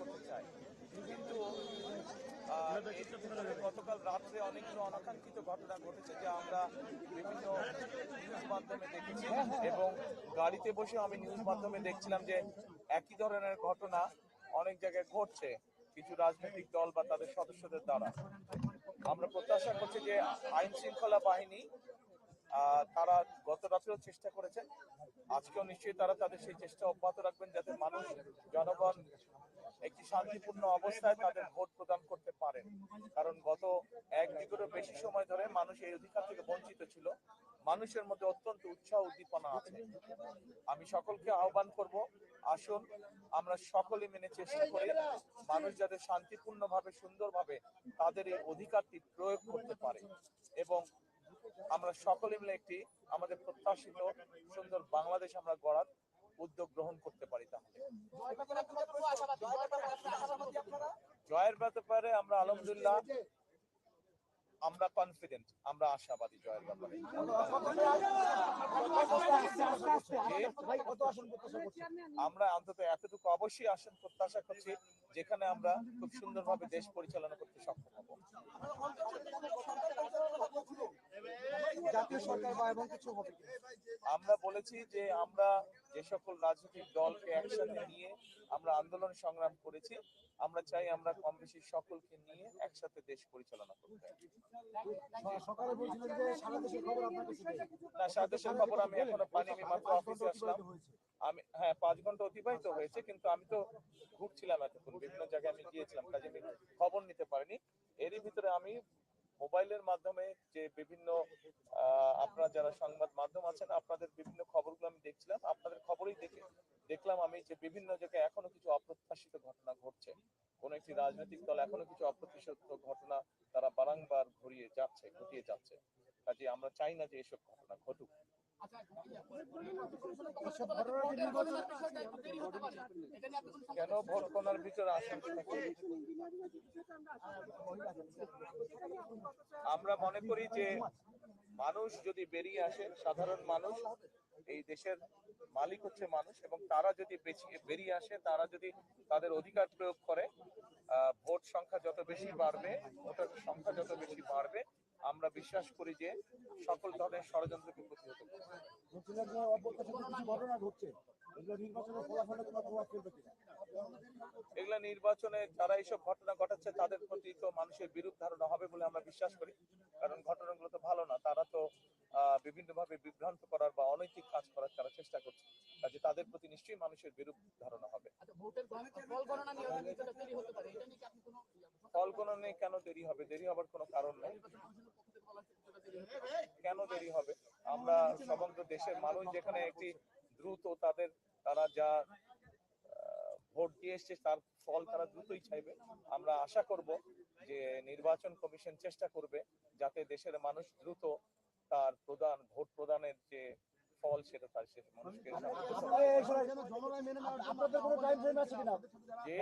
করতে চায় কিন্তু গতকাল রাত্রে অনেকগুলো অনাকাঙ্ক্ষিত ঘটনা ঘটেছে যা আমরা বিভিন্ন নিউজ মাধ্যমে দেখেছি এবং গাড়িতে বসে আমি নিউজ মাধ্যমে দেখছিলাম যে একই ধরনের ঘটনা অনেক জায়গায় ঘটছে, কিছু রাজনৈতিক দল বা তাদের সদস্যদের দ্বারা। আমরা প্রত্যাশা করছি যে আইন শৃঙ্খলা বাহিনী তারা গত রাত্রেও চেষ্টা করেছেন আজকেও নিশ্চয়ই তারা তাদের সেই চেষ্টা অব্যাহত রাখবেন যাতে মানুষ, জনগণ একটি শান্তিপূর্ণ অবস্থায় তাদের ভোট প্রদান করতে পারেন। কারণ গত এক যুগেরও বেশি সময় ধরে মানুষ এই অধিকার থেকে বঞ্চিত ছিল। মানুষের মধ্যে অত্যন্ত উৎসাহ উদ্দীপনা আছে। আমি সকলকে আহ্বান করব, আসুন আমরা সকলে মেনে চেষ্টা করি মানুষ যাতে শান্তিপূর্ণভাবে, সুন্দরভাবে তাদের এই অধিকারটি প্রয়োগ করতে পারে এবং আমরা সকলে মিলে একটি আমাদের প্রত্যাশিত সুন্দর বাংলাদেশ আমরা গড়ার উদ্যোগ গ্রহণ করতে পারি তাহলে। জয়ের ব্যাপারে আমরা আলহামদুলিল্লাহ আমরা কনফিডেন্ট আমরা আশাবাদী জয়ের ব্যাপারে। আমরা অন্তত এতটুকু অবশ্যই আসন প্রত্যাশা করছি যেখানে আমরা খুব সুন্দরভাবে দেশ পরিচালনা করতে সক্ষম হব। জাতীয় সরকার বা এবং কিছু হবে আমরা বলেছি যে আমরা যে সকল রাজনৈতিক দলকে একসাথে নিয়ে আমরা আন্দোলন সংগ্রাম করেছি আমরা চাই আমরা কম বেশি সকলকে নিয়ে একসাথে দেশ পরিচালনা করতে। সকালে বলছিলেন যে সারা দেশের খবর আপনার কাছে না সারা দেশের খবর আমি এখনও পানি আমি মাত্র অফিসে আসলাম। আমি হ্যাঁ পাঁচ ঘণ্টা অতিবাহিত হয়েছে কিন্তু আমি তো ঘুরছিলাম এতক্ষণ বিভিন্ন জায়গায় আমি গিয়েছিলাম কাজে আমি খবর নিতে পারিনি। এরই ভিতরে আমি মোবাইলের মাধ্যমে যে বিভিন্ন আপনারা যারা সংবাদ মাধ্যম আছেন, আপনাদের বিভিন্ন খবরগুলো আমি দেখছিলাম। আপনাদের খবরই দেখে দেখলাম আমি যে বিভিন্ন জায়গায় এখনও কিছু অপ্রত্যাশিত ঘটনা ঘটছে। কোন একটি রাজনৈতিক দল এখনও কিছু অপ্রত্যাশিত ঘটনা তারা বারংবার ঘুরিয়ে যাচ্ছে, ঘটিয়ে যাচ্ছে। কাজে আমরা চাই না যে এসব ঘটনা ঘটুক এসব ঘটনা কি নির্বাচন কেন ভোট গণনার ভিতরে থাকে আমরা মনে করি যে মানুষ যদি বেরিয়ে আসে, সাধারণ মানুষ, এই দেশের মালিক হচ্ছে মানুষ এবং তারা যদি বেরিয়ে আসে, তারা যদি তাদের অধিকার প্রয়োগ করে ভোট সংখ্যা যত বেশি বাড়বে, ভোটার সংখ্যা যত বেশি বাড়বে আমরা বিশ্বাস করি যে সকল ধরনের ষড়যন্ত্রকে প্রতিহত এগুলো নির্বাচনের ফলাফলে কোনো প্রভাব ফেলবে কিনা? এগুলা নির্বাচনে যারা এইসব ঘটনা ঘটাচ্ছে তাদের প্রতি তো মানুষের বিরূপ ধারণা হবে বলে আমরা বিশ্বাস করি। কারণ ঘটনাগুলো তো ভালো না তারা তো বিভিন্ন ভাবে বিভ্রান্ত করার বা অনৈতিক কাজ করার তারা চেষ্টা করছে। কাজে তাদের প্রতি নিশ্চয়ই মানুষের বিরূপ ধারণা হবে। ফল গণনে কেন দেরি হবে? দেরি হবার কোনো কারণ নেই। কেন দেরি হবে? আমরা সমগ্র দেশের মানুষ যেখানে একটি দ্রুত তাদের, তারা যা ভোট দিয়ে এসছে তার ফল তারা দ্রুতই চাইবে আমরা আশা করব যে নির্বাচন কমিশন চেষ্টা করবে যাতে দেশের মানুষ দ্রুত তার প্রদান, ভোট প্রদানের যে ফল সেটা তার সে মানুষকে মেনে যে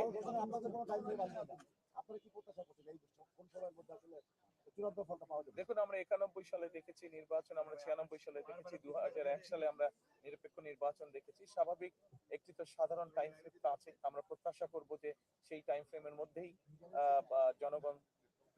চূড়ান্ত ফলটা পাওয়া যাবে। দেখুন আমরা একানব্বই সালে দেখেছি নির্বাচন আমরা ছিয়ানব্বই সালে দেখেছি দু হাজার এক সালে আমরা নিরপেক্ষ নির্বাচন দেখেছি। স্বাভাবিক একটি তো সাধারণ টাইম ফ্রেম আছে। আমরা প্রত্যাশা করব যে সেই টাইম ফ্রেমের মধ্যেই জনগণ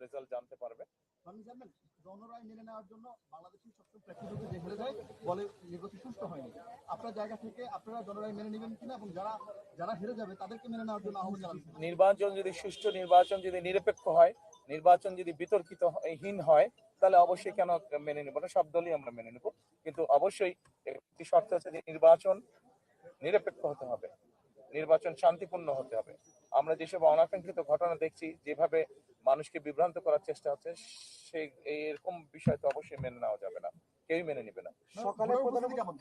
রেজাল্ট জানতে পারবে। আপনি জানেন জনরায় মেনে নেওয়ার জন্য বাংলাদেশি সবসময় প্র্যাকটিস যে হেরে যায় বলে নির্বাচন সুস্থ হয়নি। আপনার জায়গা থেকে আপনারা জনরায় মেনে নেবেন কিনা এবং যারা যারা হেরে যাবে তাদেরকে মেনে নেওয়ার জন্য আহ্বান নির্বাচন যদি সুষ্ঠু নির্বাচন যদি নিরপেক্ষ হয় নির্বাচন যদি বিতর্কিত হীন হয় তাহলে অবশ্যই কেন মেনে নেব না? সব দলই আমরা মেনে নেব। কিন্তু অবশ্যই একটি শর্ত আছে যে নির্বাচন নিরপেক্ষ হতে হবে। নির্বাচন শান্তিপূর্ণ হতে হবে। আমরা যেসব অনাকাঙ্ক্ষিত ঘটনা দেখছি যেভাবে মানুষকে বিভ্রান্ত করার চেষ্টা হচ্ছে সেই এরকম বিষয় তো অবশ্যই মেনে নেওয়া যাবে না। কেউই মেনে নেবে না। সকালে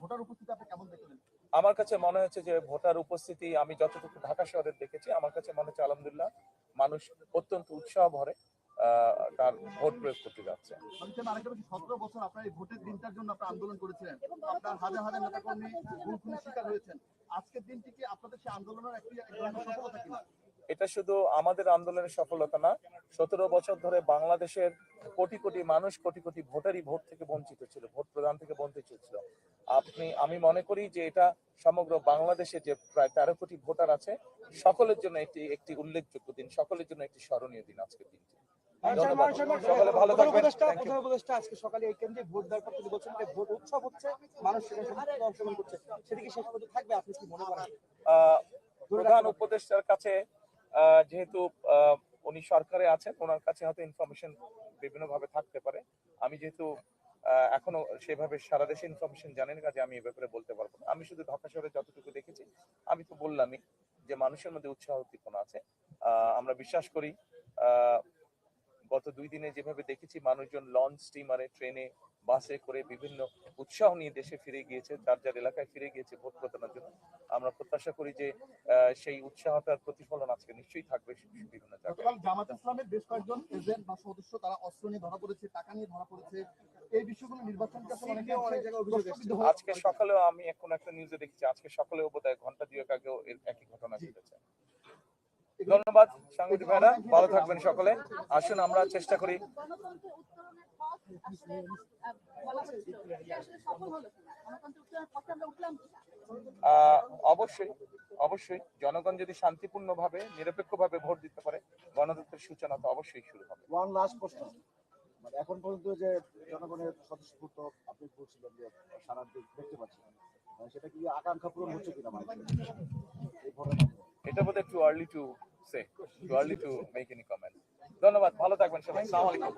ভোটার উপস্থিতি আপনি কেমন দেখলেন? আমার কাছে মনে হচ্ছে যে ভোটার উপস্থিতি আমি যতটুকু ঢাকা শহরে দেখেছি আমার কাছে মনে হচ্ছে আলহামদুলিল্লাহ মানুষ অত্যন্ত উৎসাহ ভরে। তার ভোট প্রয়োগ করতে যাচ্ছে। সতেরো বছর আপনার এই ভোটের দিনটার জন্য আপনার আন্দোলন করেছিলেন। আপনার হাজার হাজার নেতাকর্মী শিকার হয়েছেন। আজকের দিনটি কি আপনাদের সেই আন্দোলনের একটি সফলতা কিনা? এটা শুধু আমাদের আন্দোলনের সফলতা না সতেরো বছর ধরে বাংলাদেশের কোটি কোটি মানুষ কোটি কোটি ভোটারই ভোট থেকে বঞ্চিত ছিল ভোট প্রদান থেকে বঞ্চিত ছিল। আপনি আমি মনে করি যে এটা সমগ্র বাংলাদেশে যে প্রায় তেরো কোটি ভোটার আছে সকলের জন্য একটি একটি উল্লেখযোগ্য দিন সকলের জন্য একটি স্মরণীয় দিন আজকের দিনটি। প্রধান আজকে সকালে এই কেন্দ্রে ভোট দেওয়ার পর তিনি বলছেন ভোট উৎসব হচ্ছে মানুষ অংশগ্রহণ করছে। সেদিকে শেষ পর্যন্ত থাকবে আপনি কি মনে করেন? প্রধান উপদেষ্টার কাছে যেহেতু উনি সরকারে আছেন ওনার কাছে হয়তো ইনফরমেশন বিভিন্ন ভাবে থাকতে পারে। আমি যেহেতু আহ, এখনও সেভাবে সারা দেশে ইনফরমেশন জানেন কাজে আমি এ ব্যাপারে বলতে পারব না। আমি শুধু ঢাকা শহরে যতটুকু দেখেছি আমি তো বললামই যে মানুষের মধ্যে উৎসাহ উদ্দীপনা আছে। আহ, আমরা বিশ্বাস করি আহ, গত দুই দিনে যেভাবে দেখেছি মানুষজন লঞ্চ স্টিমারে ট্রেনে বাসে করে বিভিন্ন উৎসাহ নিয়ে দেশে ফিরে গিয়েছে যার যার এলাকায় ফিরে গিয়েছে ভোট প্রদানের জন্য। আমরা প্রত্যাশা করি যে সেই উৎসাহটার প্রতিফলন আজকে নিশ্চয়ই থাকবে বিভিন্ন জায়গায়। গতকাল জামাত ইসলামের বেশ কয়েকজন এজেন্ট বা সদস্য তারা অস্ত্র নিয়ে ধরা পড়েছে টাকা নিয়ে ধরা পড়েছে। এই বিষয়গুলো নির্বাচন অনেক জায়গায় অভিযোগ আজকে সকালেও আমি এখন একটা নিউজে দেখছি আজকে সকালেও বোধহয় ঘণ্টা দুয়েক আগেও এর একই ঘটনা ঘটেছে। ধন্যবাদ সাংবাদিক ভাইরা ভালো থাকবেন সকলে। আসুন আমরা চেষ্টা করি। অবশ্যই অবশ্যই জনগণ যদি শান্তিপূর্ণভাবে নিরপেক্ষভাবে ভোট দিতে পারে গণতন্ত্রের সূচনা তো অবশ্যই শুরু হবে। ওয়ান লাস্ট প্রশ্ন মানে এখন পর্যন্ত যে জনগণের স্বতঃস্ফূর্ত আপনি বলছিলেন যে সারা দেখতে পাচ্ছেন মানে সেটা কি আকাঙ্ক্ষা পূরণ হচ্ছে কিনা মানুষের? এটা বোধহয় too early to say too early to make any comment ধন্যবাদ ভালো থাকবেন সবাই আসসালামু আলাইকুম